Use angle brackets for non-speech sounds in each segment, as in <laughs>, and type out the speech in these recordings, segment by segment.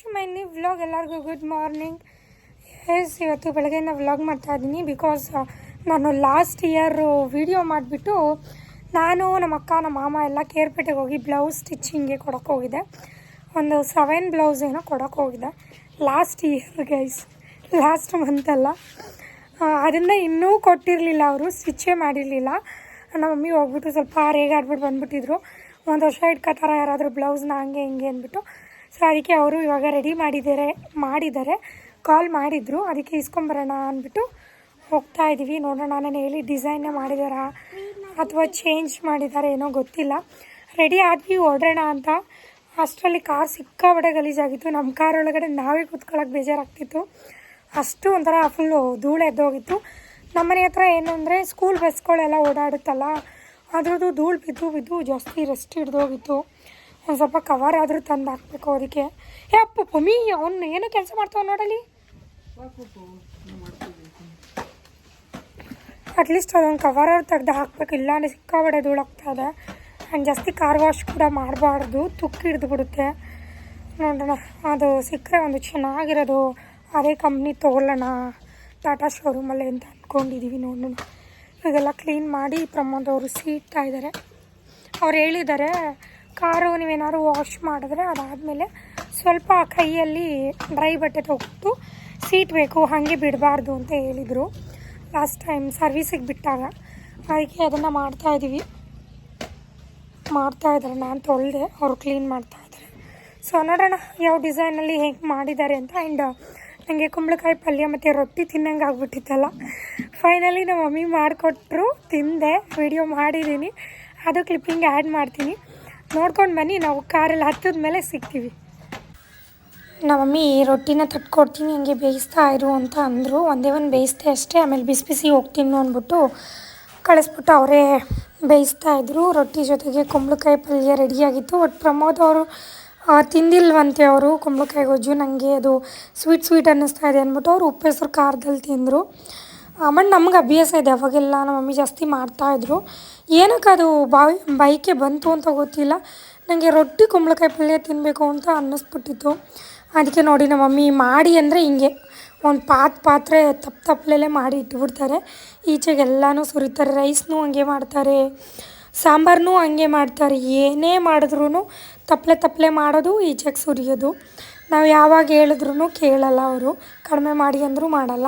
To my new vlog ಎಲ್ಲರಿಗೂ good morning yes ಇವತ್ತು ಬೆಳಗ್ಗೆಯಿಂದ ವ್ಲಾಗ್ ಮಾಡ್ತಾ ಇದ್ದೀನಿ ಬಿಕಾಸ್ ನಾನು ಲಾಸ್ಟ್ ಇಯರು ವಿಡಿಯೋ ಮಾಡಿಬಿಟ್ಟು ನಾನು ನಮ್ಮ ಅಕ್ಕ, ನಮ್ಮ ಮಾಮ ಎಲ್ಲ ಕೇರ್ಪೇಟೆಗೆ ಹೋಗಿ ಬ್ಲೌಸ್ ಸ್ಟಿಚ್ಚಿಂಗ್ಗೆ ಕೊಡೋಕೆ ಹೋಗಿದ್ದೆ. ಒಂದು ಸೆವೆನ್ ಬ್ಲೌಸ್ ಏನೋ ಕೊಡೋಕೆ ಹೋಗಿದ್ದೆ. ಲಾಸ್ಟ್ ಇಯರ್ ಗೈಸ್ ಲಾಸ್ಟ್ ಮಂತಲ್ಲ ಅದನ್ನು ಇನ್ನೂ ಕೊಟ್ಟಿರಲಿಲ್ಲ ಅವರು ಸ್ಟಿಚ್ಚೇ ಮಾಡಿರಲಿಲ್ಲ. ನಮ್ಮ ಮಮ್ಮಿ ಹೋಗ್ಬಿಟ್ಟು ಸ್ವಲ್ಪ ರೇಗಾಡ್ಬಿಟ್ಟು ಬಂದ್ಬಿಟ್ಟಿದ್ರು. ಒಂದು ವರ್ಷ ಇಟ್ಕೋತಾರ ಯಾರಾದರೂ ಬ್ಲೌಸ್ನ ಹಂಗೆ ಹಿಂಗೆ ಅಂದ್ಬಿಟ್ಟು. ಸೊ ಅದಕ್ಕೆ ಅವರು ಇವಾಗ ರೆಡಿ ಮಾಡಿದ್ದಾರೆ ಮಾಡಿದ್ದಾರೆ ಕಾಲ್ ಮಾಡಿದರು. ಅದಕ್ಕೆ ಇಸ್ಕೊಂಬರೋಣ ಅಂದ್ಬಿಟ್ಟು ಹೋಗ್ತಾ ಇದ್ದೀವಿ ನೋಡೋಣ, ನಾನು ಹೇಳಿ ಡಿಸೈನ್ನ ಮಾಡಿದಾರಾ ಅಥವಾ ಚೇಂಜ್ ಮಾಡಿದ್ದಾರೆ ಏನೋ ಗೊತ್ತಿಲ್ಲ. ರೆಡಿ ಆದ್ವಿ ಓಡೋಣ ಅಂತ. ಅಷ್ಟರಲ್ಲಿ ಕಾರ್ ಸಿಕ್ಕಾಬಡೆ ಗಲೀಜಾಗಿತ್ತು. ನಮ್ಮ ಕಾರ್ ಒಳಗಡೆ ನಾವೇ ಕೂತ್ಕೊಳ್ಳೋಕೆ ಬೇಜಾರಾಗ್ತಿತ್ತು. ಅಷ್ಟು ಒಂಥರ ಫುಲ್ಲು ಧೂಳು ಎದ್ದೋಗಿತ್ತು. ನಮ್ಮನೆ ಹತ್ರ ಏನು ಅಂದರೆ ಸ್ಕೂಲ್ ಬಸ್ಗಳೆಲ್ಲ ಓಡಾಡುತ್ತಲ್ಲ, ಅದರದ್ದು ಧೂಳು ಬಿದ್ದು ಬಿದ್ದು ಜಾಸ್ತಿ ರೆಸ್ಟ್ ಹಿಡ್ದೋಗಿತ್ತು. ಒಂದು ಸ್ವಲ್ಪ ಕವರ್ ಆದರೂ ತಂದು ಹಾಕ್ಬೇಕು ಅದಕ್ಕೆ. ಏ ಅಪ್ಪ ಪಮ್ಮಿ ಅವ್ನು ಏನು ಕೆಲಸ ಮಾಡ್ತಾವ ನೋಡಲಿ ಅಟ್ಲೀಸ್ಟ್ ಅದೊಂದು ಕವರ್ ಅವ್ರು ತೆಗ್ದು ಹಾಕ್ಬೇಕು. ಇಲ್ಲ ಅಂದರೆ ಸಿಕ್ಕಾಬಡೆ ಧೂಳಾಗ್ತಾ ಇದೆ. ಆ್ಯಂಡ್ ಜಾಸ್ತಿ ಕಾರ್ ವಾಶ್ ಕೂಡ ಮಾಡಬಾರ್ದು. ತುಕ್ಕಿ ಹಿಡಿದು ಬಿಡುತ್ತೆ ನೋಡೋಣ. ಅದು ಸಿಕ್ಕರೆ ಒಂದು ಚೆನ್ನಾಗಿರೋದು. ಅದೇ ಕಂಪ್ನಿ ತೊಗೊಳ್ಳೋಣ. ಟಾಟಾ ಶೋರೂಮಲ್ಲಿ ಅಂತ ಅಂದ್ಕೊಂಡಿದ್ದೀವಿ ನೋಡೋಣ. ಇವಾಗೆಲ್ಲ ಕ್ಲೀನ್ ಮಾಡಿ ಪ್ರಮೋದ್ ಅವರು ಸೀಡ್ತಾ ಇದ್ದಾರೆ ಅವ್ರು ಹೇಳಿದ್ದಾರೆ ಕಾರು ನೀವೇನಾದ್ರು ವಾಶ್ ಮಾಡಿದ್ರೆ ಅದಾದಮೇಲೆ ಸ್ವಲ್ಪ ಕೈಯಲ್ಲಿ ಡ್ರೈ ಬಟ್ಟೆ ತೊಗೊಂಡು ಸೀಟ್ ಬೇಕು, ಹಾಗೆ ಬಿಡಬಾರ್ದು ಅಂತ ಹೇಳಿದರು. ಲಾಸ್ಟ್ ಟೈಮ್ ಸರ್ವಿಸಿಗೆ ಬಿಟ್ಟಾಗ ಅದಕ್ಕೆ ಅದನ್ನು ಮಾಡ್ತಾಯಿದ್ದೀವಿ ಮಾಡ್ತಾ ಇದ್ದಾರೆ, ನಾನು ತೊಳೆದೆ, ಅವರು ಕ್ಲೀನ್ ಮಾಡ್ತಾ ಇದ್ದಾರೆ. ಸೊ ನೋಡೋಣ, ಯಾವ ಡಿಸೈನಲ್ಲಿ ಹೇಗೆ ಮಾಡಿದ್ದಾರೆ ಅಂತ ಆ್ಯಂಡ್ ನನಗೆ ಕುಂಬಳಕಾಯಿ ಪಲ್ಯ ಮತ್ತು ರೊಟ್ಟಿ ತಿನ್ನಂಗೆ ಆಗ್ಬಿಟ್ಟಿತ್ತಲ್ಲ. ಫೈನಲಿ ನಮ್ಮ ಮಮ್ಮಿ ಮಾಡಿಕೊಟ್ರು, ತಿಂದೆ ವಿಡಿಯೋ ಮಾಡಿದ್ದೀನಿ ಅದು ಕ್ಲಿಪ್ಪಿಂಗ್ ಆ್ಯಡ್ ಮಾಡ್ತೀನಿ. ನೋಡ್ಕೊಂಡು ಬನ್ನಿ, ನಾವು ಕಾರಲ್ಲಿ ಹತ್ತಿದ ಮೇಲೆ ಸಿಗ್ತೀವಿ. ನಮ್ಮ ಮಮ್ಮಿ ರೊಟ್ಟಿನ ತಟ್ಕೊಡ್ತೀನಿ, ಹಂಗೆ ಬೇಯಿಸ್ತಾ ಇರು ಅಂತ ಅಂದರು. ಒಂದೇ ಒಂದು ಬೇಯಿಸ್ದೆ ಅಷ್ಟೇ, ಆಮೇಲೆ ಬಿಸಿ ಬಿಸಿ ಹೋಗ್ತೀನಿ ಅಂದ್ಬಿಟ್ಟು ಕಳಿಸ್ಬಿಟ್ಟು ಅವರೇ ಬೇಯಿಸ್ತಾ ಇದ್ರು. ರೊಟ್ಟಿ ಜೊತೆಗೆ ಕುಂಬಳಕಾಯಿ ಪಲ್ಯ ರೆಡಿಯಾಗಿತ್ತು ಬಟ್ ಪ್ರಮೋದ್ ಅವರು ತಿಂದಿಲ್ವಂತೆ ಅವರು ಕುಂಬಳಕಾಯಿ ಗೊಜ್ಜು. ನನಗೆ ಅದು ಸ್ವೀಟ್ ಸ್ವೀಟ್ ಅನ್ನಿಸ್ತಾ ಇದೆ ಅಂದ್ಬಿಟ್ಟು ಅವರು ಉಪ್ಪೆಸರು ಖಾರದಲ್ಲಿ ತಿಂದರು. ಆಮೇಲೆ ನಮ್ಗೆ ಅಭ್ಯಾಸ ಇದೆ. ಅವಾಗೆಲ್ಲ ನಮ್ಮ ಮಮ್ಮಿ ಜಾಸ್ತಿ ಮಾಡ್ತಾಯಿದ್ರು ಏನಕ್ಕೆ ಅದು ಬಾವಿ, ಬೈಕೆ ಬಂತು ಅಂತ ಗೊತ್ತಿಲ್ಲ. ನನಗೆ ರೊಟ್ಟಿ ಕುಂಬಳಕಾಯಿ ಪಲ್ಯ ತಿನ್ನಬೇಕು ಅಂತ ಅನ್ನಿಸ್ಬಿಟ್ಟಿತ್ತು. ಅದಕ್ಕೆ ನೋಡಿ ನಮ್ಮ ಮಮ್ಮಿ ಮಾಡಿ ಅಂದರೆ ಹಿಂಗೆ ಒಂದು ಪಾತ್ ಪಾತ್ರೆ ತಪ್ಪು ತಪ್ಪಲೆಲ್ಲೇ ಮಾಡಿ ಇಟ್ಬಿಡ್ತಾರೆ. ಈಚೆಗೆಲ್ಲನೂ ಸುರಿತಾರೆ. ರೈಸ್ನೂ ಹಂಗೆ ಮಾಡ್ತಾರೆ. ಸಾಂಬಾರನ್ನೂ ಹಂಗೆ ಮಾಡ್ತಾರೆ. ಏನೇ ಮಾಡಿದ್ರೂ ತಪ್ಪಲೆ ತಪ್ಪಲೆ ಮಾಡೋದು, ಈಚೆಗೆ ಸುರಿಯೋದು. ನಾವು ಯಾವಾಗ ಹೇಳಿದ್ರು ಕೇಳಲ್ಲ ಅವರು. ಕಡಿಮೆ ಮಾಡಿ ಅಂದರೂ ಮಾಡಲ್ಲ.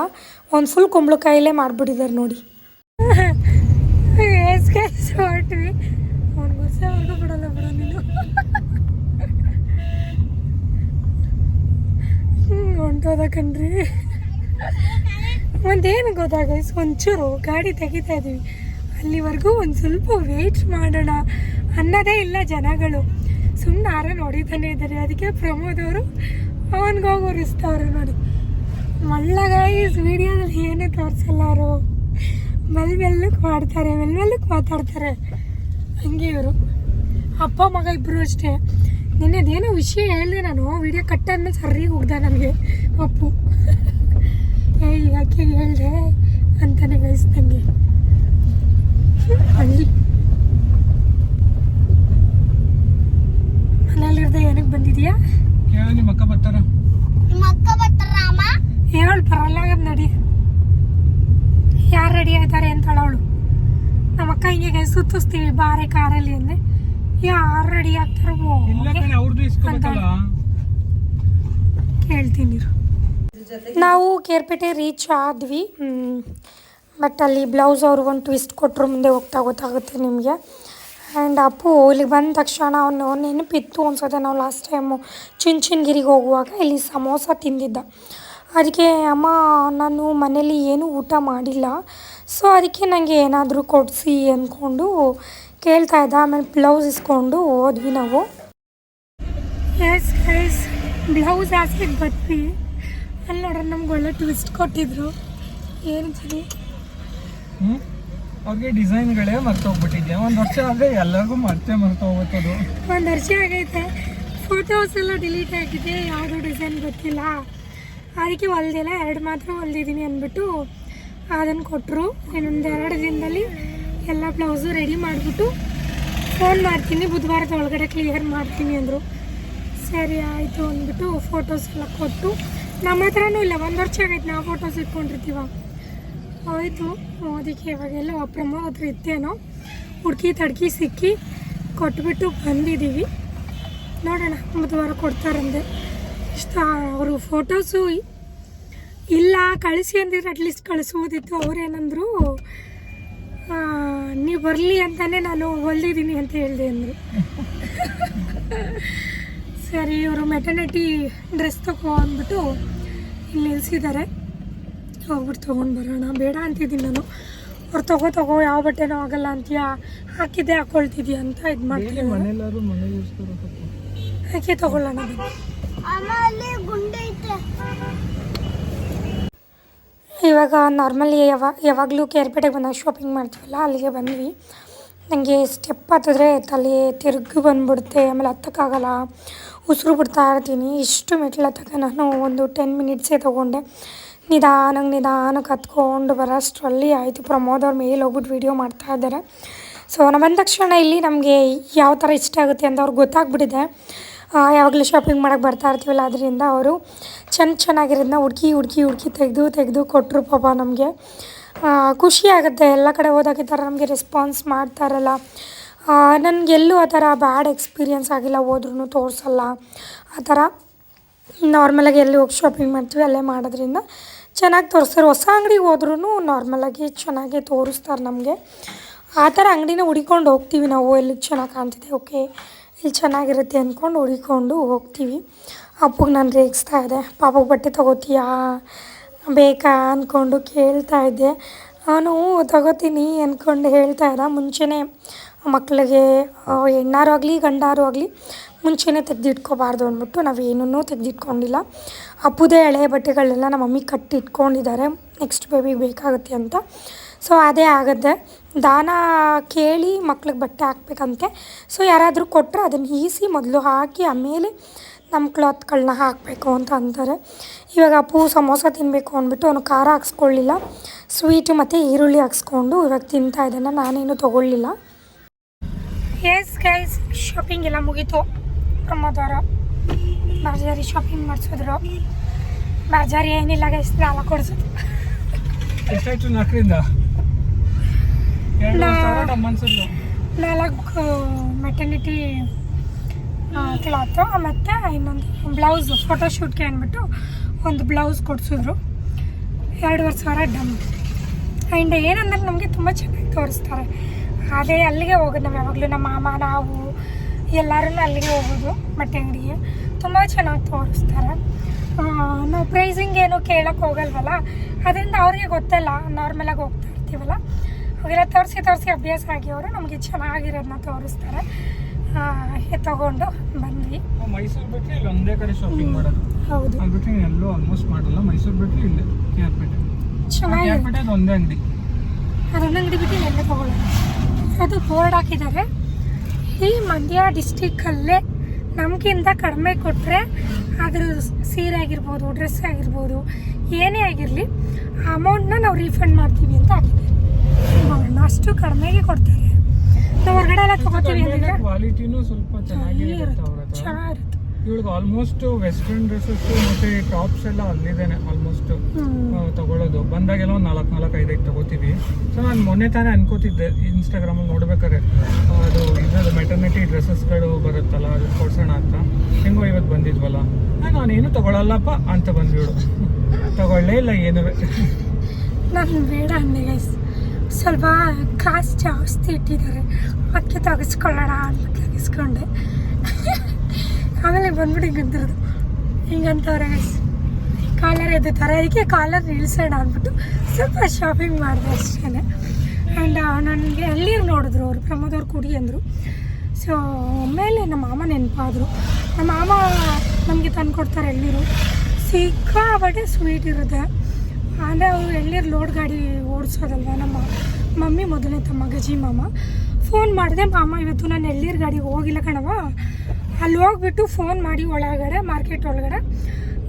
ಒಂದು ಫುಲ್ ಕುಂಬಳಕಾಯಿಲೇ ಮಾಡಿಬಿಟ್ಟಿದ್ದಾರೆ ನೋಡಿ. <laughs> ನೀನು. ಹೊಂಟೋದ ಕಣ್ರಿ. ಒಂದೇನು ಗೊತ್ತಾಗೈಸ್ ಒಂಚೂರು ಗಾಡಿ ತೆಗಿತಾ ಇದ್ದೀವಿ ಅಲ್ಲಿವರೆಗೂ ಒಂದು ಸ್ವಲ್ಪ ವೇಟ್ ಮಾಡೋಣ ಅನ್ನೋದೇ ಇಲ್ಲ ಜನಗಳು. ಸುಮ್ಮನೆ ಆರ ನೋಡಿತಾನೆ ಇದ್ದಾರೆ ಅದಕ್ಕೆ ಪ್ರಮೋದ್ ಅವರು ಅವನಿಗೋಗಿ ಉರಿಸ್ತವ್ರೆ ನೋಡಿ. ಮಳ್ಳಗೈಸ್ ವಿಡಿಯೋದಲ್ಲಿ ಏನೇ ತೋರಿಸಲ್ಲ ಅವರು. ಮೆಲ್ ಮೆಲ್ಲಕ್ಕೆ ಮಾಡ್ತಾರೆ ಮೆಲ್ ಮೆಲ್ಲಕ್ಕೆ ಮಾತಾಡ್ತಾರೆ. ಹಂಗೆ ಇವರು. ಅಪ್ಪ ಮಗ ಇಬ್ಬರು ಅಷ್ಟೇ. ನಿನ್ನೆದೇನೋ ವಿಷಯ ಹೇಳಿದೆ ನಾನು. ವಿಡಿಯೋ ಕಟ್ಟಾದ್ಮೇಲೆ ಸರಿ ಹೋಗ್ದ ನನಗೆ. ಅಪ್ಪು. ಏ ಯಾಕೆ ಹೇಳಿದೆ ಅಂತಾನೆ ಗೈಸ್ ನನಗೆ ಹಳ್ಳಿ ಮನೇಲಿರ್ದೆ ಏನಕ್ಕೆ ಬಂದಿದ್ಯಾ? ಕೇಳ ನಿಮ್ಮ ಅಕ್ಕ ಬರ್ತಾರ? ಹೇಳು ಬರಲ್ಲ ನಡಿ. ಯಾರು ರೆಡಿ ಆಯ್ತಾರೆ ಅಂತಾಳೆ ಅವಳು ನಮ್ಮ ಅಕ್ಕ ಹಿಂಗೆ ಸುತ್ತಿಸ್ತೀವಿ ಬಾರಿ ಕಾರಲ್ಲಿ ಅಂದ್ರೆ. ಯಾರು ರೆಡಿ ಆಗ್ತಾರೋ ಕೇಳ್ತೀನಿ ನಾವು ಕೇರ್ಪೇಟೆ ರೀಚ್ ಆದ್ವಿ. ಬಟ್ ಅಲ್ಲಿ ಬ್ಲೌಸ್ ಅವ್ರಿಗೆ ಒಂದು ಟ್ವಿಸ್ಟ್ ಕೊಟ್ಟರು ಮುಂದೆ ಹೋಗ್ತಾ ಗೊತ್ತಾಗುತ್ತೆ ನಿಮಗೆ. ಆ್ಯಂಡ್ ಅಪ್ಪು ಇಲ್ಲಿಗೆ ಬಂದ ತಕ್ಷಣ ಅವನು ನೆನಪಿತ್ತು ಅನ್ಸುತ್ತೆ ನಾವು ಲಾಸ್ಟ್ ಟೈಮು ಚಿನ್ಚಿನ್ಗಿರಿಗೆ ಹೋಗುವಾಗ ಇಲ್ಲಿ ಸಮೋಸ ತಿಂದಿದ್ದ. ಅದಕ್ಕೆ ಅಮ್ಮ ನಾನು ಮನೇಲಿ ಏನೂ ಊಟ ಮಾಡಿಲ್ಲ. ಸೊ ಅದಕ್ಕೆ ನನಗೆ ಏನಾದರೂ ಕೊಡಿಸಿ ಅಂದ್ಕೊಂಡು ಕೇಳ್ತಾ ಇದ್ದ. ಆಮೇಲೆ ಬ್ಲೌಸ್ ಇಸ್ಕೊಂಡು ಹೋದ್ವಿ ನಾವು. ಎಸ್ ಎಸ್ ಬ್ಲೌಸ್ ಹಾಸ್ಲಿಕ್ಕೆ ಬರ್ತೀವಿ ಅಲ್ಲಿ ನೋಡ್ರಿ ನಮ್ಗೆ ಒಳ್ಳೆ ಟ್ವಿಸ್ಟ್ ಕೊಟ್ಟಿದ್ರು. ಏನು ಸರಿ? ಅವ್ರಿಗೆ ಡಿಸೈನ್ಗಳೇ ಮರ್ತೋಗ್ಬಿಟ್ಟಿದ್ದೆ ಒಂದು ವರ್ಷ ಆದರೆ ಎಲ್ಲರಿಗೂ ಮತ್ತೆ ಮರ್ತೋಗ್ಬಿಟ್ಟದು. ಒಂದು ವರ್ಷ ಆಗೈತೆ. ಫೋಟೋಸ್ ಎಲ್ಲ ಡಿಲೀಟ್ ಆಗಿದೆ ಯಾವುದೋ ಡಿಸೈನ್ ಗೊತ್ತಿಲ್ಲ. ಅದಕ್ಕೆ ಹೊಲ್ದಿಲ್ಲ ಎರಡು ಮಾತ್ರ ಹೊಲ್ದಿದ್ದೀನಿ ಅಂದ್ಬಿಟ್ಟು ಅದನ್ನು ಕೊಟ್ಟರು ಇನ್ನೊಂದು ಎರಡು ದಿನದಲ್ಲಿ ಎಲ್ಲ ಬ್ಲೌಸು ರೆಡಿ ಮಾಡಿಬಿಟ್ಟು ಫೋನ್ ಮಾಡ್ತೀನಿ, ಬುಧವಾರದ ಒಳಗಡೆ ಕ್ಲಿಯರ್ ಮಾಡ್ತೀನಿ ಅಂದರು. ಸರಿ ಆಯಿತು ಅಂದ್ಬಿಟ್ಟು ಫೋಟೋಸ್ ಎಲ್ಲ ಕೊಟ್ಟು, ನಮ್ಮ ಹತ್ರನೂ ಇಲ್ಲ, ಒಂದು ವರ್ಷ ಆಗೈತೆ ನಾವು ಫೋಟೋಸ್ ಇಟ್ಕೊಂಡಿರ್ತೀವ. ಆಯಿತು ಅದಕ್ಕೆ ಇವಾಗೆಲ್ಲ ಹತ್ರ ಇತ್ತೇನೋ, ಹುಡುಕಿ ತಡ್ಕಿ ಸಿಕ್ಕಿ ಕೊಟ್ಬಿಟ್ಟು ಬಂದಿದ್ದೀವಿ. ನೋಡೋಣ, ಬುಧವಾರ ಕೊಡ್ತಾರಂದೆ ಇಷ್ಟ ಅವರು ಫೋಟೋಸು ಇಲ್ಲ ಕಳಿಸಿ ಅಂದಿದ್ರೆ ಅಟ್ಲೀಸ್ಟ್ ಕಳಿಸ್ಬೋದಿತ್ತು ಅವರೇನಂದ್ರು ನೀವು ಬರಲಿ ಅಂತಾನೆ ನಾನು ಹೊಲ್ದಿದ್ದೀನಿ ಅಂತ ಹೇಳಿದೆ ಅಂದರು. <laughs> ಸರಿ ಇವರು ಮೆಟರ್ನಿಟಿ ಡ್ರೆಸ್ ತಗೋ ಅಂದ್ಬಿಟ್ಟು ಇಲ್ಲಿ ನಿಲ್ಸಿದ್ದಾರೆ. ಹೋಗ್ಬಿಟ್ಟು ತೊಗೊಂಡು ಬರೋಣ. ಬೇಡ ಅಂತಿದ್ದೀನಿ ನಾನು. ಅವ್ರು ತಗೋ ತಗೋ ಯಾವ ಬಟ್ಟೆನೂ ಆಗಲ್ಲ ಅಂತೀಯಾ? ಹಾಕಿದ್ದೆ ಹಾಕೊಳ್ತಿದ್ಯಾ ಅಂತ ಇದು ಮಾಡ್ತೀನಿ ಹಾಕಿ ತಗೊಳ್ಳೋಣ. ಇವಾಗ ನಾರ್ಮಲಿ ಯಾವ, ಯಾವಾಗಲೂ ಕೇರ್ಪೇಟೆಗೆ ಬಂದಾಗ ಶಾಪಿಂಗ್ ಮಾಡ್ತೀವಲ್ಲ, ಅಲ್ಲಿಗೆ ಬಂದ್ವಿ. ನನಗೆ ಸ್ಟೆಪ್ ಹತ್ತಿದ್ರೆ ತಲೆ ತಿರುಗಿ ಬಂದುಬಿಡುತ್ತೆ, ಆಮೇಲೆ ಹತ್ತಕ್ಕಾಗಲ್ಲ. ಉಸಿರು ಬಿಡ್ತಾ ಇರ್ತೀನಿ. ಇಷ್ಟು ಮೆಟ್ಲು ಹತ್ತಕ್ಕೆ ನಾನು ಒಂದು ಟೆನ್ ಮಿನಿಟ್ಸೇ ತೊಗೊಂಡೆ. ನಿಧಾನಕ್ಕೆ ನಿಧಾನಕ್ಕೆ ಹತ್ಕೊಂಡು ಬರೋಷ್ಟರಲ್ಲಿ ಆಯಿತು. ಪ್ರಮೋದ್ ಅವ್ರ ಮೇಲೆ ಹೋಗ್ಬಿಟ್ಟು ವೀಡಿಯೋ ಮಾಡ್ತಾ ಇದ್ದಾರೆ. ಸೊ ನಾವು ಬಂದ ತಕ್ಷಣ ಇಲ್ಲಿ ನಮಗೆ ಯಾವ ಥರ ಇಷ್ಟ ಆಗುತ್ತೆ ಅಂತ ಅವ್ರಿಗೆ ಗೊತ್ತಾಗ್ಬಿಟ್ಟಿದೆ. ಯಾವಾಗಲೂ ಶಾಪಿಂಗ್ ಮಾಡೋಕ್ಕೆ ಬರ್ತಾ ಇರ್ತೀವಲ್ಲ, ಅದರಿಂದ ಅವರು ಚೆನ್ನ ಚೆನ್ನಾಗಿರೋದನ್ನ ಹುಡುಕಿ ಹುಡುಕಿ ಹುಡುಕಿ ತೆಗೆದು ತೆಗೆದು ಕೊಟ್ಟರು ಪಾಪ ನಮಗೆ. ಖುಷಿ ಆಗುತ್ತೆ. ಎಲ್ಲ ಕಡೆ ಹೋದಾಗ ಈ ನಮಗೆ ರೆಸ್ಪಾನ್ಸ್ ಮಾಡ್ತಾರಲ್ಲ ನನಗೆಲ್ಲೂ ಆ ಥರ ಬ್ಯಾಡ್ ಎಕ್ಸ್ಪೀರಿಯನ್ಸ್ ಆಗಿಲ್ಲ ಹೋದ್ರೂ ತೋರಿಸಲ್ಲ. ಆ ಥರ ನಾರ್ಮಲಾಗಿ ಎಲ್ಲಿ ಹೋಗಿ ಶಾಪಿಂಗ್ ಮಾಡ್ತೀವಿ, ಅಲ್ಲೇ ಮಾಡೋದ್ರಿಂದ ಚೆನ್ನಾಗಿ ತೋರಿಸ್ತಾರೆ. ಹೊಸ ಅಂಗಡಿಗೆ ಹೋದ್ರೂ ನಾರ್ಮಲಾಗಿ ಚೆನ್ನಾಗಿ ತೋರಿಸ್ತಾರೆ ನಮಗೆ. ಆ ಥರ ಅಂಗಡಿನ ಹುಡಿಕೊಂಡು ಹೋಗ್ತೀವಿ ನಾವು ಎಲ್ಲಿ ಚೆನ್ನಾಗಿ ಕಾಣ್ತಿದೆ ಓಕೆ ಇಲ್ಲಿ ಚೆನ್ನಾಗಿರುತ್ತೆ ಅಂದ್ಕೊಂಡು ಹುಡಿಕೊಂಡು ಹೋಗ್ತೀವಿ. ಅಪ್ಪಗೆ ನಾನು ರೇಗಿಸ್ತಾ ಇದ್ದೆ. ಪಾಪಗೆ ಬಟ್ಟೆ ತೊಗೋತೀಯಾ? ಬೇಕಾ ಅಂದ್ಕೊಂಡು ಕೇಳ್ತಾ ಇದ್ದೆ. ಅವನು ತಗೋತೀನಿ ಅಂದ್ಕೊಂಡು ಹೇಳ್ತಾ ಇದ್ದ. ಮುಂಚೆನೇ ಮಕ್ಕಳಿಗೆ ಹೆಣ್ಣಾರು ಆಗಲಿ, ಗಂಡಾರು ಆಗಲಿ ಮುಂಚೆನೇ ತೆಗೆದಿಟ್ಕೋಬಾರ್ದು ಅಂದ್ಬಿಟ್ಟು ನಾವೇನೂ ತೆಗೆದಿಟ್ಕೊಂಡಿಲ್ಲ. ಅಪ್ಪುದೇ ಹಳೆ ಬಟ್ಟೆಗಳನ್ನೆಲ್ಲ ನಮ್ಮ ಮಮ್ಮಿ ಕಟ್ಟಿ ಇಟ್ಕೊಂಡಿದ್ದಾರೆ ನೆಕ್ಸ್ಟ್ ಬೇಬಿಗೆ ಬೇಕಾಗುತ್ತೆ ಅಂತ. ಸೊ ಅದೇ ಆಗುತ್ತೆ. ದಾನ ಕೇಳಿ ಮಕ್ಳಿಗೆ ಬಟ್ಟೆ ಹಾಕ್ಬೇಕಂತೆ. ಸೊ ಯಾರಾದರೂ ಕೊಟ್ಟರೆ ಅದನ್ನು ಈಸಿ ಮೊದಲು ಹಾಕಿ ಆಮೇಲೆ ನಮ್ಮ ಕ್ಲಾತ್ಗಳನ್ನ ಹಾಕಬೇಕು ಅಂತ ಅಂತಾರೆ. ಇವಾಗ ಅಪ್ಪು ಸಮೋಸ ತಿನ್ನಬೇಕು ಅಂದ್ಬಿಟ್ಟು ಅವನು ಖಾರ ಹಾಕ್ಸ್ಕೊಳ್ಳಿಲ್ಲ. ಸ್ವೀಟು ಮತ್ತು ಈರುಳ್ಳಿ ಹಾಕ್ಸ್ಕೊಂಡು ಇವಾಗ ತಿಂತಾ ಇದ್ದಾನೆ. ನಾನೇನು ತೊಗೊಳ್ಳಿಲ್ಲ. ಎಸ್ ಗೈಸ್ ಶಾಪಿಂಗ್ ಎಲ್ಲ ಮುಗೀತು. ಪ್ರಮೋದವರ ಬಾಜಾರಿ ಶಾಪಿಂಗ್ ಮಾಡಿಸಿದ್ರು. ಬಾಜಾರಿ ಏನಿಲ್ಲ ಗೈಸ್ ಸಾಲ ಕೊಡಿಸೋದು ಎಷ್ಟಾಯ್ತು ನಾಲ್ಕರಿಂದ ಎರಡು ನಾ- ಸಾವಿರ ನಮ್ಮ ಅನ್ಸಲ್ಲು ನಾಲ್ಕು ಮೆಟರ್ನಿಟಿ ಕ್ಲಾತು ಮತ್ತು ಇನ್ನೊಂದು ಬ್ಲೌಸ್ ಫೋಟೋಶೂಟ್ಗೆ ಅಂದ್ಬಿಟ್ಟು ಒಂದು ಬ್ಲೌಸ್ ಕೊಡಿಸಿದ್ರು. ಎರಡುವರೆ ಸಾವಿರ ಡಮ್. ಆ್ಯಂಡ್ ಏನಂದ್ರೆ ನಮಗೆ ತುಂಬ ಚೆನ್ನಾಗಿ ತೋರಿಸ್ತಾರೆ. ಅದೇ ಅಲ್ಲಿಗೆ ಹೋಗೋದು ನಾವು ಯಾವಾಗಲೂ ನಮ್ಮ ಮಾಮ ನಾವು ಎಲ್ಲರೂ ಅಲ್ಲಿಗೆ ಹೋಗೋದು ಬಟ್ಟೆ ಅಂಗಡಿಗೆ ತುಂಬ ಚೆನ್ನಾಗಿ ತೋರಿಸ್ತಾರೆ. ನಾವು ಪ್ರೈಸಿಂಗ್ ಏನು ಕೇಳೋಕ್ಕೆ ಹೋಗಲ್ವಲ್ಲ ಅದರಿಂದ ಅವ್ರಿಗೆ ಗೊತ್ತಲ್ಲ ನಾರ್ಮಲಾಗಿ ಹೋಗ್ತಾ ಇರ್ತೀವಲ್ಲ. ಅವೆಲ್ಲ ತೋರಿಸಿ ತೋರಿಸಿ ಅಭ್ಯಾಸ ಆಗಿ ಅವರು ನಮಗೆ ಚೆನ್ನಾಗಿರೋದನ್ನ ತೋರಿಸ್ತಾರೆ. ತಗೊಂಡು ಬಂದ್ವಿ. ಮೈಸೂರು ಬಿಟ್ಟರೆ ಇಲ್ಲಿ ಒಂದೇ ಕಡೆ ಶಾಪಿಂಗ್ ಮಾಡೋದು. ಹೌದು. ಅಲ್ಲಿ ಬಿಟ್ಟರೆ ಎಲ್ಲೂ ಆಲ್ಮೋಸ್ಟ್ ಮಾಡಲ್ಲ. ಮೈಸೂರು ಬಿಟ್ಟರೆ ಇಲ್ಲೇ ಕೆ ಆರ್ ಪೇಟೆ ಚೆನ್ನಾಗಿ ಕೆ ಆರ್ ಪೇಟೆ ಅದು ಒಂದೇ ಅಂಗಡಿ. ಅದನ್ನ ಅಂಗಡಿ ಬಿಟ್ಟು ಎಲ್ಲೇ ತಗೊಳ್ಳೋದು. ಅದು ಬೋರ್ಡ್ ಹಾಕಿದ್ದಾರೆ. ಈ ಮಂಡ್ಯ ಡಿಸ್ಟಿಕ್ಕಲ್ಲೇ ನಮಗಿಂತ ಕಡಿಮೆ ಕೊಟ್ಟರೆ ಅದ್ರ ಸೀರೆ ಆಗಿರ್ಬೋದು ಡ್ರೆಸ್ ಆಗಿರ್ಬೋದು ಏನೇ ಆಗಿರಲಿ ಅಮೌಂಟ್ ಅಮೌಂಟ್ನ ನಾವು ರೀಫಂಡ್ ಮಾಡ್ತೀವಿ ಅಂತ ಹಾಕಿದ್ದಾರೆ. ಅಷ್ಟು ಕಡಿಮೆಗೆ ಕೊಡ್ತಾರೆ. ನಾವು ಹೊರಗಡೆ ಎಲ್ಲ ತಗೋತೀವಿ ಕ್ವಾಲಿಟಿನೂ ಸ್ವಲ್ಪ ಚೆನ್ನಾಗಿರುತ್ತೆ ಚೆನ್ನಾಗಿರುತ್ತೆ ಇವಳಿಗೆ ಆಲ್ಮೋಸ್ಟ್ ವೆಸ್ಟರ್ನ್ ಡ್ರೆಸ್ಸಸ್ ಮತ್ತೆ ಟಾಪ್ಸ್ ಎಲ್ಲ ಅಲ್ಲಿದ್ದೇನೆ ಆಲ್ಮೋಸ್ಟ್ ತಗೊಳ್ಳೋದು ಬಂದಾಗೆಲ್ಲ ಒಂದು ನಾಲ್ಕು ನಾಲ್ಕು ಐದೈದು ತಗೋತೀವಿ. ಸೊ ನಾನು ಮೊನ್ನೆ ತಾನೇ ಅನ್ಕೋತಿದ್ದೆ ಇನ್ಸ್ಟಾಗ್ರಾಮಲ್ಲಿ ನೋಡ್ಬೇಕಾದ್ರೆ ಅದು ಇದ್ರದ್ದು ಮೆಟರ್ನಿಟಿ ಡ್ರೆಸ್ಸಸ್ಗಳು ಬರುತ್ತಲ್ಲ ಅದು ಕೊಡ್ಸೋಣ ಅಂತ. ಹೆಂಗೋ ಇವತ್ತು ಬಂದಿದ್ವಲ್ಲ. ನಾನೇನು ತಗೊಳ್ಳಲ್ಲಪ್ಪ ಅಂತ ಬಂದ್ಬಿಡು. ತಗೊಳ್ಳೇ ಇಲ್ಲ ಏನು. ನಾನು ಬೇಡ ಅಂದೆ ಸ್ವಲ್ಪ ಕಾಸು ಜಾಸ್ತಿ ಇಟ್ಟಿದ್ದಾರೆ. ಅದಕ್ಕೆ ತೆಗೆಸ್ಕೊಳ್ಳೋಣ ಅಂತ ತೆಗೆಸ್ಕೊಂಡೆ. ಆಮೇಲೆ ಬಂದ್ಬಿಟ್ಟು ಹಿಂಗಂತಿರೋದು ಹಿಂಗಂತವ್ರೆ ಗೈಸ್ ಕಾಲರ್ ಥರ ಅದಕ್ಕೆ ಕಾಲರ್ ನಿಲ್ಸೋಣ ಅಂದ್ಬಿಟ್ಟು ಸ್ವಲ್ಪ ಶಾಪಿಂಗ್ ಮಾಡಿದೆ ಅಷ್ಟೇ ಆ್ಯಂಡ್ ನನಗೆ ಅಲ್ಲಿ ನೋಡಿದ್ರು ಅವರು, ಪ್ರಮೋದ್ ಅವ್ರು ಕುಡಿ ಅಂದರು. ಸೊ ಆಮೇಲೆ ನಮ್ಮ ಮಾಮ ನೆನಪಾದರು. ನಮ್ಮ ಮಾಮ ನಮಗೆ ತಂದು ಕೊಡ್ತಾರೆ ಎಳ್ಳೀರು ಸಿಕ್ಕಾಬಟ್ಟೆ ಸ್ವೀಟ್ ಇರುತ್ತೆ. ಅಂದರೆ ಅವರು ಎಳ್ಳೀರು ಲೋಡ್ ಗಾಡಿ ಓಡಿಸೋದಲ್ವ? ನಮ್ಮ ಮಮ್ಮಿ ಮೊದಲನೇ ತಮ್ಮ ಗಜಿ ಮಾಮ. ಫೋನ್ ಮಾಡಿದೆ ಮಾಮ ಇವತ್ತು ನಾನು ಎಳ್ಳೀರು ಗಾಡಿಗೆ ಹೋಗಿಲ್ಲ ಕಣವ ಅಲ್ಲಿ ಹೋಗ್ಬಿಟ್ಟು ಫೋನ್ ಮಾಡಿ ಒಳಗಡೆ ಮಾರ್ಕೆಟ್ ಒಳಗಡೆ.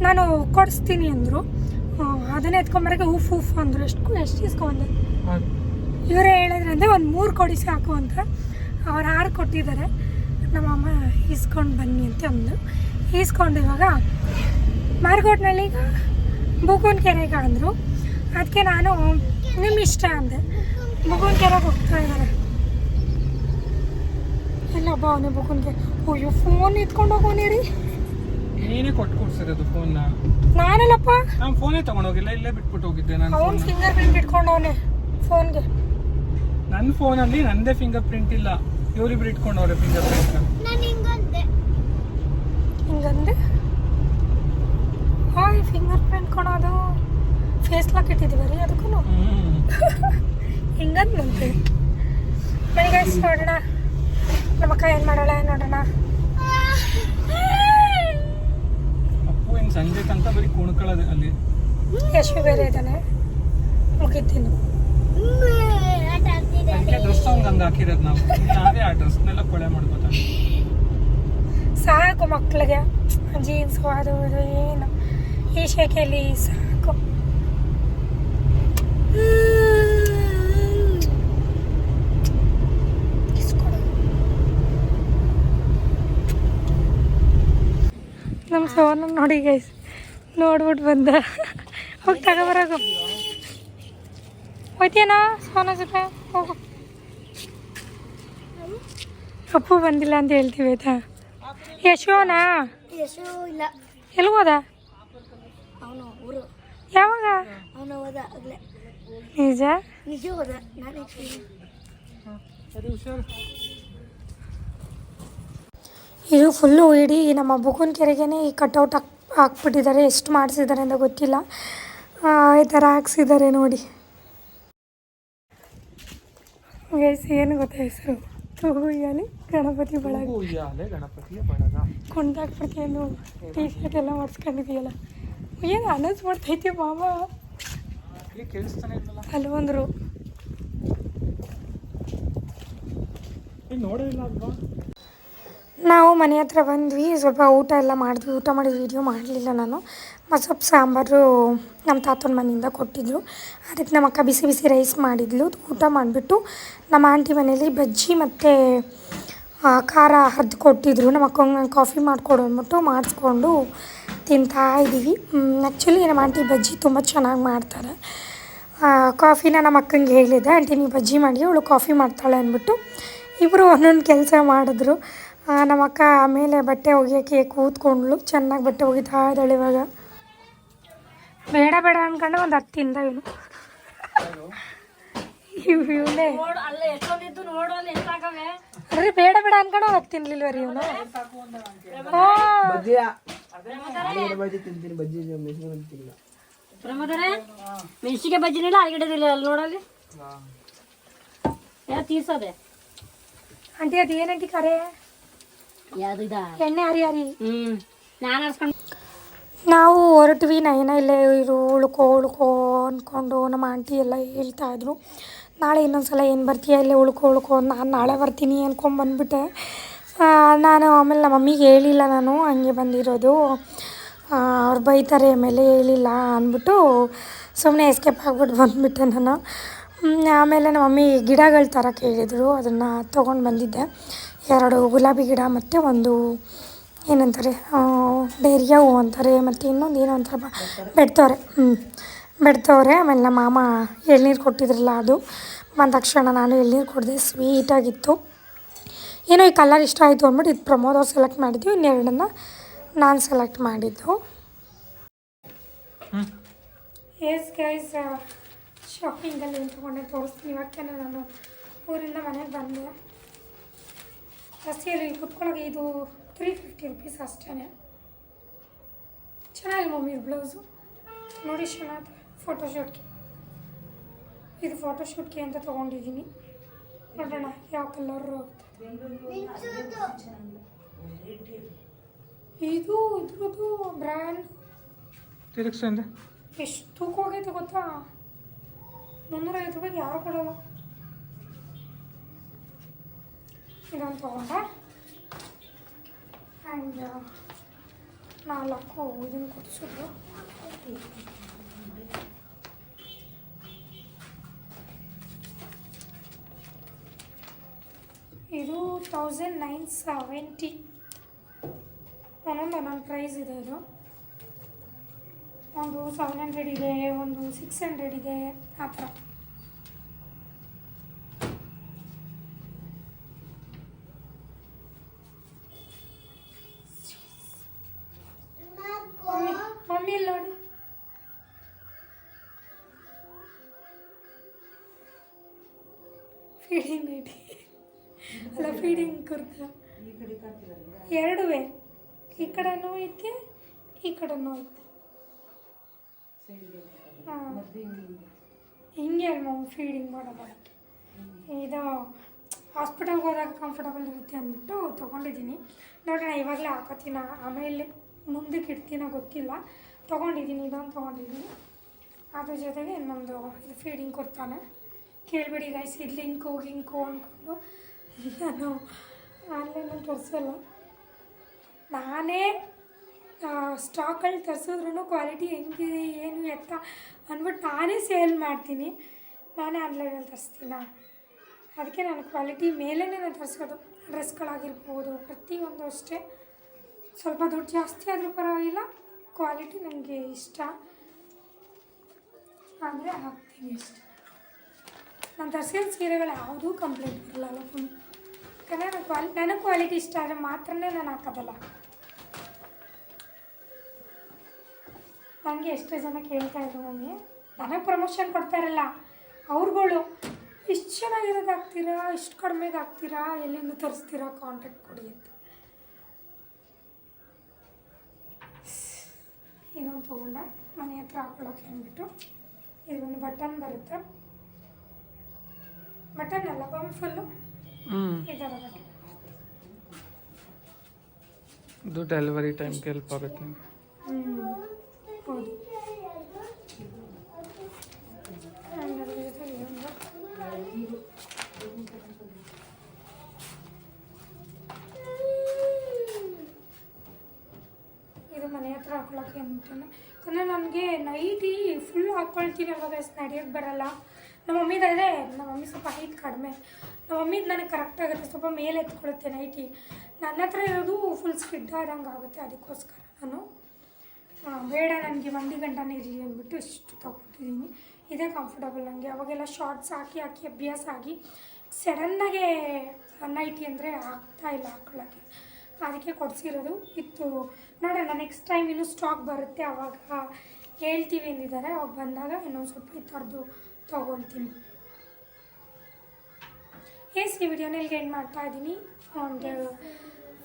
ನಾನು ಕೊಡಿಸ್ತೀನಿ ಅಂದರು. ಅದನ್ನೇ ಎತ್ಕೊಂಬರಕ್ಕೆ ಉಫ್ ಉಫ್ ಅಂದರು. ಎಷ್ಟು ಎಷ್ಟು ಇಸ್ಕೊಂಡೆ ಇವರೇ ಹೇಳಿದ್ರಂತೆ ಒಂದು ಮೂರು ಕೊಡಿ ಸಾಕು ಅಂತ. ಅವ್ರು ಆರು ಕೊಟ್ಟಿದ್ದಾರೆ. ನಮ್ಮಮ್ಮ ಈಸ್ಕೊಂಡು ಬನ್ನಿ ಅಂತ ಅಂದು ಈಸ್ಕೊಂಡು ಇವಾಗ ಮಾರ್ಕೋಟ್ನಲ್ಲಿ ಈಗ ಬುಗುನ್ ಕೆರೆಗೆ ಅಂದರು. ಅದಕ್ಕೆ ನಾನು ನಿಮ್ಮ ಇಷ್ಟ ಅಂದೆ. ಬುಗುನ್ ಕೆರೆಗೆ ಹೋಗ್ತಾ ಇದ್ದಾರೆ ಇಲ್ಲಪ್ಪ ಅವನೇ ಬುಗುನ್ ಕೆರೆ ಅಯ್ಯೋ ಫೋನ್ ಇತ್ಕೊಂಡು ಹೋಗೋನಿ ರೀ ನೀನೇ ಕೊಟ್ಟು ಕೊಡ್ಸಿರೋದು ಫೋನ್ನ ನಾನಲ್ಲಪ್ಪ. ನಾನು ಫೋನೇ ತಗೊಂಡೋಗಿಲ್ಲ ಇಲ್ಲೇ ಬಿಟ್ಬಿಟ್ಟು ಹೋಗಿದ್ದೆ ನಾನು ಫೋನ್ ಫಿಂಗರ್ ಪ್ರಿಂಟ್ ಇಟ್ಕೊಂಡವನೆ ಫೋನ್ಗೆ ನನ್ನ ಫೋನಲ್ಲಿ ನಂದೇ ಫಿಂಗರ್ ಪ್ರಿಂಟ್ ಇಲ್ಲ. ಇವರಿಬ್ರು ಇಟ್ಕೊಂಡವ್ರೆ ಫಿಂಗರ್ ಪ್ರಿಂಟ್ ಹಿಂಗಂದೆ? ಹಾಯ್ ಫಿಂಗರ್ ಪ್ರಿಂಟ್ ಕೊಡೋದು ಫೇಸ್ ಲಾಕ್ ಇಟ್ಟಿದ್ದೀವಿ ರೀ ಅದಕ್ಕೂ ಹ್ಮ್. ಹಿಂಗಂದಂತೆ ಗೈಸ್ ನೋಡೋಣ. ನಮ್ಮ ಅಕ್ಕ ಏನು ಮಾಡೋಣ ನೋಡೋಣ. ಸಂಜೆ ತನಕ ಬರೀ ಕುಣ್ಕೊಳ್ಳೋದು ಅಲ್ಲಿ? ಯಶ್ವಿ ಬೇರೆ ಇದ್ದಾನೆ. ಮುಗಿತೀನಿ. ಡ್ರೆಸ್ ಅವ್ನಿಗೆ ಹಂಗೆ ಹಾಕಿರೋದು ನಾವು. ನಾವೇ ಆ ಡ್ರೆಸ್ನೆಲ್ಲ ಕೊಳೆ ಸಾಕು ಮಕ್ಕಳಿಗೆ ಜೀನ್ಸ್ ಅದು ಇದು ಏನು. ಈ ಶೇಕೆಯಲ್ಲಿ ಸಾಕು. ನಮ್ಮ ಸೋನ ನೋಡಿ ಗೈಸ್ ನೋಡ್ಬಿಟ್ಟು ಬಂದ. ಹೋಗಿ ತಗೋಬರಾಗು ಹೋಯ್ತೇನಾ ಸೋನ ಜೊತೆ ಹೋಗು. ಅಪ್ಪು ಬಂದಿಲ್ಲ ಅಂತ ಹೇಳ್ತೀವಿ ಆಯ್ತಾ? ಯಶೋನಾ? ಯಶೋ ಇಲ್ಲ. ಎಲ್ಲಿ ಹೋದ ಊರು. ಯಾವಾಗ? ಅವನು ಹೋದ ಆಗ್ಲೇ. ನಿಜ? ನಿಜ ಹೋದ ನಾನು ಇದು ಫುಲ್ಲು ಇಡೀ ನಮ್ಮ ಬುಗುನ್ ಕೆರೆಗೇನೆ ಈ ಕಟ್ಔಟ್ ಹಾಕ್ ಹಾಕ್ಬಿಟ್ಟಿದ್ದಾರೆ. ಎಷ್ಟು ಮಾಡಿಸಿದ್ದಾರೆ ಅಂತ ಗೊತ್ತಿಲ್ಲ. ಆ, ಈ ಥರ ಹಾಕ್ಸಿದ್ದಾರೆ ನೋಡಿ. ಗೈಸ್ ಏನು ಗೊತ್ತಾ ಹೆಸರು? ತೂಗುಯ್ಯಾಲಿ ಗಣಪತಿ ಬಳಗ. ಗಣಪತಿ ಏನು ಟೀ ಶರ್ಟ್ ಎಲ್ಲ ಮಾಡಿಸ್ಕೊಂಡಿದೆಯಲ್ಲ ಏನು ಅನ್ನಿಸ್ಬಿಡ್ತೈತಿ ಮಾಮ ಅಲ್ಲಿ ಅಲ್ವಾ ನಾವು ಮನೆ ಹತ್ರ ಬಂದ್ವಿ, ಸ್ವಲ್ಪ ಊಟ ಎಲ್ಲ ಮಾಡಿದ್ವಿ. ಊಟ ಮಾಡಿ ವೀಡಿಯೋ ಮಾಡಲಿಲ್ಲ ನಾನು. ಮತ್ತು ಸ್ವಲ್ಪ ಸಾಂಬಾರು ನಮ್ಮ ತಾತನ ಮನೆಯಿಂದ ಕೊಟ್ಟಿದ್ರು. ಅದಕ್ಕೆ ನಮ್ಮ ಅಕ್ಕ ಬಿಸಿ ಬಿಸಿ ರೈಸ್ ಮಾಡಿದ್ಲು. ಊಟ ಮಾಡಿಬಿಟ್ಟು ನಮ್ಮ ಆಂಟಿ ಮನೇಲಿ ಬಜ್ಜಿ ಮತ್ತು ಖಾರ ಹರಿದು ಕೊಟ್ಟಿದ್ರು. ನಮ್ಮ ಅಕ್ಕಂಗೆ ಕಾಫಿ ಮಾಡಿಕೊಡು ಅಂದ್ಬಿಟ್ಟು ಮಾಡಿಸ್ಕೊಂಡು ತಿಂತಾ ಇದ್ದೀವಿ. ಆ್ಯಕ್ಚುಲಿ ನಮ್ಮ ಆಂಟಿ ಬಜ್ಜಿ ತುಂಬ ಚೆನ್ನಾಗಿ ಮಾಡ್ತಾರೆ. ಕಾಫಿನ ನಮ್ಮ ಅಕ್ಕಂಗೆ ಹೇಳಿದ್ದೆ ಆಂಟಿ ನೀವು ಬಜ್ಜಿ ಮಾಡಿ ಅವಳು ಕಾಫಿ ಮಾಡ್ತಾಳೆ ಅಂದ್ಬಿಟ್ಟು ಇಬ್ಬರು ಒಂದೊಂದು ಕೆಲಸ ಮಾಡಿದ್ರು. ನಮ್ಮ ಅಕ್ಕ ಆಮೇಲೆ ಬಟ್ಟೆ ಒಗೆಯೋಕ್ಕೆ ಕೂತ್ಕೊಂಡ್ಳು. ಚೆನ್ನಾಗಿ ಬಟ್ಟೆ ಒಗಿತಾ ಇದ್ದಾಳೆ ಇವಾಗ. ಬೇಡ ಬೇಡ ಅಂದ್ಕೊಂಡು ಒಂದು ಹತ್ತಿಂದ ಇವನು ಇವನೇ ಅರೆ ಬೇಡ ಬೇಡ ಅನ್ಕೊಂಡು ಹತ್ತು ತಿನ್ಲಿಲ್ವ ರೀ ಇವನು ಪ್ರಮೋದರೇ ಮೆಣಸಿಗೆ ಬಜ್ಜಿನಿಲ್ಲ ಅಲ್ಲಿ ನೋಡಲ್ಲಿ. ಯಾ ತೀರ್ಸೋದೆ. ಆಂಟಿ ಅದು ಏನಂಟಿ ಕರೆ? ಎಣ್ಣೆ ಹರಿ ಹರಿ. ಹ್ಮ್ ನಾನು ಅರ್ಸ್ಕೊಂಡು ನಾವು ಹೊರಟ್ವಿ ನಯನ ಇಲ್ಲೇ ಇರು ಉಳ್ಕೋ ಉಳ್ಕೋ ಅಂದ್ಕೊಂಡು ನಮ್ಮ ಆಂಟಿ ಎಲ್ಲ ಹೇಳ್ತಾ ಇದ್ರು. ನಾಳೆ ಇನ್ನೊಂದು ಸಲ ಏನು ಬರ್ತೀಯ? ಇಲ್ಲೇ ಉಳ್ಕೊ ಉಳ್ಕೊ ನಾನು ನಾಳೆ ಬರ್ತೀನಿ ಅನ್ಕೊಂಡು ನಾನು ಆಮೇಲೆ ನಮ್ಮ ಮಮ್ಮಿಗೆ ಹೇಳಿಲ್ಲ ನಾನು, ಹಂಗೆ ಬಂದಿರೋದು. ಅವ್ರು ಬೈತಾರೆ ಆಮೇಲೆ ಹೇಳಿಲ್ಲ ಅಂದ್ಬಿಟ್ಟು ಸುಮ್ಮನೆ ಎಸ್ಕೇಪ್ ಆಗ್ಬಿಟ್ಟು ಬಂದುಬಿಟ್ಟೆ ನಾನು. ಆಮೇಲೆ ನಮ್ಮ ಮಮ್ಮಿ ಗಿಡಗಳು ಥರ ಕೇಳಿದರು, ಅದನ್ನು ತೊಗೊಂಡು ಬಂದಿದ್ದೆ. ಎರಡು ಗುಲಾಬಿ ಗಿಡ ಮತ್ತು ಒಂದು ಏನಂತಾರೆ ಡೇರಿಯಾ ಹೂ ಅಂತಾರೆ, ಮತ್ತು ಇನ್ನೊಂದು ಏನೋ ಅಂತಾರೆ ಬೆಡ್ತವ್ರೆ. ಹ್ಞೂ ಬೆಡ್ತವ್ರೆ. ಆಮೇಲೆ ನಮ್ಮ ಮಾಮ ಎಳ್ನೀರು ಕೊಟ್ಟಿದ್ರಲ್ಲ ಅದು. ಬಂದ ತಕ್ಷಣ ನಾನು ಎಳ್ನೀರು ಕುಡಿದೆ ಸ್ವೀಟಾಗಿತ್ತು. ಏನೋ ಈ ಕಲರ್ ಇಷ್ಟ ಆಯಿತು ಅಂದ್ಬಿಟ್ಟು ಇದು ಪ್ರಮೋದ್ ಅವ್ರು ಸೆಲೆಕ್ಟ್ ಮಾಡಿದ್ವಿ ಇನ್ನೆರಡನ್ನ ನಾನು ಸೆಲೆಕ್ಟ್ ಮಾಡಿದ್ದು. ಎಸ್ ಗೈಸ್ ಶಾಪಿಂಗಲ್ಲಿ ಏನು ತೊಗೊಂಡೆ ತೋರಿಸ್ತೀನಿ. ಇವಾಗ ತಾನೇ ನಾನು ಊರಿಂದ ಮನೆಗೆ ಬಂದೆ. ರಸ್ತೆಯಲ್ಲಿ ಕುತ್ಕೊಳ್ಳೋಕೆ ಇದು ತ್ರೀ ಫಿಫ್ಟಿ ರುಪೀಸ್ ಅಷ್ಟೇ ಚೆನ್ನಾಗಿ ಮಮ್ಮಿ ಬ್ಲೌಸು. ನೋಡಿ ಚೆನ್ನಾಗಿ ಫೋಟೋಶೂಟ್ಗೆ ಇದು ಫೋಟೋಶೂಟ್ಗೆ ಅಂತ ತೊಗೊಂಡಿದ್ದೀನಿ. ನೋಡೋಣ ಯಾವ ಕಲರು ಇದು ಇದ್ರದ್ದು ಬ್ರ್ಯಾಂಡ್ ತಿರುಗಿಸು ಅಂದೆ. ಎಷ್ಟು ತೂಕ ಹೋಗೈತೆ ಗೊತ್ತಾ ಮುನ್ನೂರೈವತ್ತು ರೂಪಾಯಿಗೆ ಯಾರು ಕೊಡಲ್ಲ. ಇದೊಂದು ತೊಗೊಂಡೆ. ಆ್ಯಂಡ್ ನಾಲ್ಕು ಇದನ್ನು ಕೊಡಿಸಿದ್ರು. ಇದು ತೌಸಂಡ್ ನೈನ್ ಸೆವೆಂಟಿ ಒಂದೊಂದು ಒಂದೊಂದು ಪ್ರೈಸ್ ಇದೆ ಇದು. ಒಂದು ಸೆವೆನ್ ಹಂಡ್ರೆಡ್ ಇದೆ, ಒಂದು ಸಿಕ್ಸ್ ಹಂಡ್ರೆಡ್ ಇದೆ, ಆ ಥರ. ಎರಡುವೆ. ಈ ಕಡೆನೂ ಐತೆ ಈ ಕಡೆನೂ ಐತೆ. ಹಾಂ. ಹಿಂಗೆ ಮಮ್ಮಿ ಫೀಡಿಂಗ್ ಮಾಡೋದಕ್ಕೆ ಇದು ಹಾಸ್ಪಿಟಲ್ಗೆ ಹೋದಾಗ ಕಂಫರ್ಟಬಲ್ ಇರುತ್ತೆ ಅಂದ್ಬಿಟ್ಟು ತೊಗೊಂಡಿದ್ದೀನಿ. ನೋಡೋಣ ಇವಾಗಲೇ ಹಾಕೋತೀನ? ಆಮೇಲೆ ಮುಂದಕ್ಕೆ ಇಡ್ತೀನೋ ಗೊತ್ತಿಲ್ಲ. ತೊಗೊಂಡಿದ್ದೀನಿ ಇದೊಂದು ತೊಗೊಂಡಿದ್ದೀನಿ. ಅದ್ರ ಜೊತೆಗೆ ನಮ್ಮದು ಇದು ಫೀಡಿಂಗ್ ಕೊಡ್ತಾನೆ. ಕೇಳಬೇಡಿ ಗೈಸ್ ಇದು ಲಿಂಕು ಗಿಂಕು ಅಂದ್ಕೊಂಡು. <laughs> ನಾನು ಆನ್ಲೈನಲ್ಲಿ ತರಿಸಲ್ಲ ನಾನೇ ಸ್ಟಾಕಲ್ಲಿ ತರಿಸಿದ್ರೂ ಕ್ವಾಲಿಟಿ ಹೆಂಗಿದೆ, ಏನು ಎತ್ತ ಅಂದ್ಬಿಟ್ಟು ನಾನೇ ಸೇಲ್ ಮಾಡ್ತೀನಿ. ನಾನೇ ಆನ್ಲೈನಲ್ಲಿ ತರಿಸ್ತೀನ? ಅದಕ್ಕೆ ನಾನು ಕ್ವಾಲಿಟಿ ಮೇಲೇ ನಾನು ತರಿಸೋದು ಡ್ರೆಸ್ಗಳಾಗಿರ್ಬೋದು ಪ್ರತಿಯೊಂದು ಅಷ್ಟೇ. ಸ್ವಲ್ಪ ದುಡ್ಡು ಜಾಸ್ತಿ ಆದರೂ ಪರವಾಗಿಲ್ಲ ಕ್ವಾಲಿಟಿ ನನಗೆ ಇಷ್ಟ. ಅಂದರೆ ಹಾಕ್ತೀನಿ ಇಷ್ಟ ನಾನು ತರಿಸಿದ ಸೀರೆಗಳು ಯಾವುದೂ ಕಂಪ್ಲೀಟ್ ಬರಲ್ಲ ನಾನು ಕ್ವಾಲಿ ನನಗೆ ಕ್ವಾಲಿಟಿ ಇಷ್ಟ ಆದರೆ ಮಾತ್ರನೇ ನಾನು ಹಾಕೋದಲ್ಲ. ನನಗೆ ಎಷ್ಟೋ ಜನ ಕೇಳ್ತಾ ಇದ್ರು ಮಮ್ಮಿ, ನನಗೆ ಪ್ರಮೋಷನ್ ಕೊಡ್ತಾರಲ್ಲ ಅವ್ರುಗಳು, ಇಷ್ಟು ಚೆನ್ನಾಗಿರೋದು ಹಾಕ್ತೀರಾ? ಇಷ್ಟು ಕಡಿಮೆಗೆ ಹಾಕ್ತೀರಾ? ಎಲ್ಲಿಂದ ತರಿಸ್ತೀರಾ? ಕಾಂಟ್ಯಾಕ್ಟ್ ಕೊಡಿ ಅಂತ. ಇನ್ನೊಂದು ತೊಗೊಂಡ, ಮನೆ ಹತ್ರ ಹಾಕೊಳ್ಳೋಕೆ ಅಂದ್ಬಿಟ್ಟು ಇದೊಂದು ಬಟನ್ ಬರುತ್ತೆ. ಬಟನ್ ಅಲ್ಲ ಬಮ್ ಫುಲ್ಲು ಇದು ಡೆಲಿವರಿ ಟೈಮ್ಗೆ ಹೆಲ್ಪ್ ಆಗುತ್ತೆ ನಿಮ್ಗೆ ಹ್ಞೂ ಹೌದು And ಅದ್ರ ಜೊತೆಗೆ ಒಂದು ಇದು ಮನೆ ಹತ್ರ ಹಾಕೊಳಕ್ಕೆ ಅಂತಾನೆ ಯಾಕಂದರೆ ನನಗೆ ನೈಟಿ ಫುಲ್ ಹಾಕ್ಕೊಳ್ತೀನಿ ಅವಾಗ ನಡೆಯೋಕ್ಕೆ ಬರಲ್ಲ ನಮ್ಮ ಮಮ್ಮಿದಾದರೆ ನಮ್ಮ ಮಮ್ಮಿ ಸ್ವಲ್ಪ ಹೈಟ್ ಕಡಿಮೆ. ನಮ್ಮ ಮಮ್ಮಿದು ನನಗೆ ಕರೆಕ್ಟ್ ಆಗುತ್ತೆ, ಸ್ವಲ್ಪ ಮೇಲೆ ಎತ್ಕೊಳುತ್ತೆ ನೈಟಿ ನನ್ನ ಹತ್ರ ಇರೋದು ಫುಲ್ ಸ್ಕಿಡ್ ಆದಂಗೆ ಆಗುತ್ತೆ, ಅದಕ್ಕೋಸ್ಕರ ನಾನು ಬೇಡ ನನಗೆ ಒಂದು ಗಂಟನೇ ಇರಲಿ ಅಂದ್ಬಿಟ್ಟು ಇಷ್ಟು ತೊಗೊಂಡಿದ್ದೀನಿ. ಇದೇ ಕಂಫರ್ಟಬಲ್ ನನಗೆ ಅವಾಗೆಲ್ಲ ಶಾರ್ಟ್ಸ್ ಹಾಕಿ ಹಾಕಿ, ಅಭ್ಯಾಸ ಆಗಿ ಸಡನ್ನಾಗೆ ನೈಟಿ ಅಂದರೆ ಆಗ್ತಾ ಇಲ್ಲ ಹಾಕೊಳ್ಳೋಕ್ಕೆ. ಅದಕ್ಕೆ ಕೊಡಿಸಿರೋದು. ಇತ್ತು. ನೋಡೋಣ ನೆಕ್ಸ್ಟ್ ಟೈಮ್ ಇನ್ನೂ ಸ್ಟಾಕ್ ಬರುತ್ತೆ ಅವಾಗ. ಹೇಳ್ತೀವಿ ಅಂದಿದ್ದಾರೆ ಅವಾಗ ಬಂದಾಗ ಇನ್ನೊಂದು ಸ್ವಲ್ಪ ಈ ಥರದ್ದು ತೊಗೊಳ್ತೀನಿ. ಎಸ್ ಈ ವಿಡಿಯೋನ ಇಲ್ಲಿಗೆ ಏನು ಮಾಡ್ತಾ ಇದ್ದೀನಿ. ಒಂದು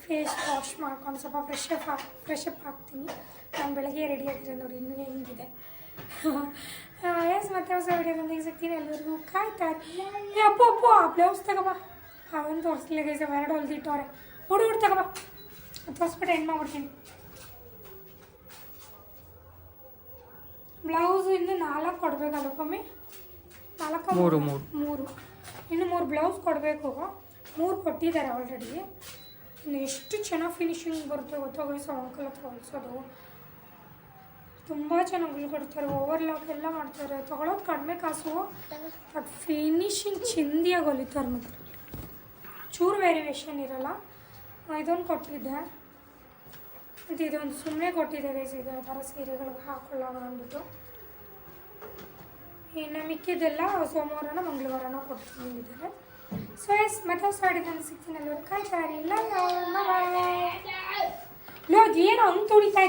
ಫೇಸ್ ವಾಶ್ ಮಾಡ್ಕೊಂಡು ಸ್ವಲ್ಪ ಫ್ರೆಶ್ ಹಾಕಿ ಹಾಕ್ ಫ್ರೆಶ್ ಅಪ್ ಹಾಕ್ತೀನಿ ನಾನು ಬೆಳಗ್ಗೆ ರೆಡಿ ಆಗಿರೋ ನೋಡಿ, ಇನ್ನೂ ಹೆಂಗಿದೆ. ಎಸ್ ಮತ್ತೆ ಹೊಸ ವಿಡಿಯೋದೊಂದಿಗೆ ಸಿಗ್ತೀನಿ. ಎಲ್ಲರಿಗೂ ಕಾಯ್ತಾ ಇದ್ದೀನಿ ಅಪ್ಪು ಅಪ್ಪು, ಆ ಬ್ಲೌಸ್ ತಗೋಬಾ. ಅವನು ತೋರಿಸ್ಲಿಲ್ಲ ಎರಡು ಹೊಲ್ದಿಟ್ಟವ್ರೆ ಹುಡುಗರು ಹುಡು ತಗೋಬಾ ತೋರಿಸ್ಬಿಟ್ಟು ಎಂಡ್ ಮಾಡ್ಬಿಡ್ತೀನಿ. ಬ್ಲೌಸು ಇನ್ನು ನಾಲ್ಕು ಕೊಡಬೇಕಲ್ಲ ಕಮ್ಮಿ ನಾಲ್ಕು ಮೂರು, ಮೂರು. ಮೂರು. ಇನ್ನು ಮೂರು ಬ್ಲೌಸ್ ಕೊಡಬೇಕು. ಮೂರು ಕೊಟ್ಟಿದ್ದಾರೆ ಆಲ್ರೆಡಿ ಇನ್ನು ಎಷ್ಟು ಚೆನ್ನಾಗಿ ಫಿನಿಶಿಂಗ್ ಬರುತ್ತೆ ಗೊತ್ತಾ ಸೊ ಅಂಕಲ್ ಹತ್ರ ಹೊಲಿಸೋದು. ತುಂಬ ಚೆನ್ನಾಗಿ ಕೊಡ್ತಾರೆ ಓವರ್ಲಾಕ್ ಎಲ್ಲ ಮಾಡ್ತಾರೆ. ತೊಗೊಳೋದು ಕಡಿಮೆ ಕಾಸು. ಬಟ್ ಫಿನಿಶಿಂಗ್ ಚಿಂದಿಯಾಗಿ ಹೊಲಿತಾರೆ ಮಾತ್ರ. ಚೂರು ವೇರಿಯೇಷನ್ ಇರಲ್ಲ. ಇದೊಂದು ಕೊಟ್ಟಿದ್ದೆ. ಮತ್ತು ಇದೊಂದು ಸುಮ್ಮನೆ ಕೊಟ್ಟಿದ್ದಾರೆ ಇದು ಆ ಥರ ಸೀರೆಗಳಿಗೆ ಹಾಕೊಳ್ಳೋಣ ಅಂದ್ಬಿಟ್ಟು ಇನ್ನು ಮಿಕ್ಕಿದ್ದೆಲ್ಲ ಸೋಮವಾರನೋ ಮಂಗಳವಾರನೋ ಕೊಡ್ತೀನಿ ಇದ್ದಾರೆ ಸೊ ಎಸ್ ಮತ್ತೆ ಹೊಸ ಅಡಿಗೆ ಸಿಗ್ತೀನಿ ಎಲ್ಲರೂ ಕಾಯ್ತಾ ಇರಿ ಇಲ್ಲ ಲೋ ಹಂಗೆ ತುಳಿತಾ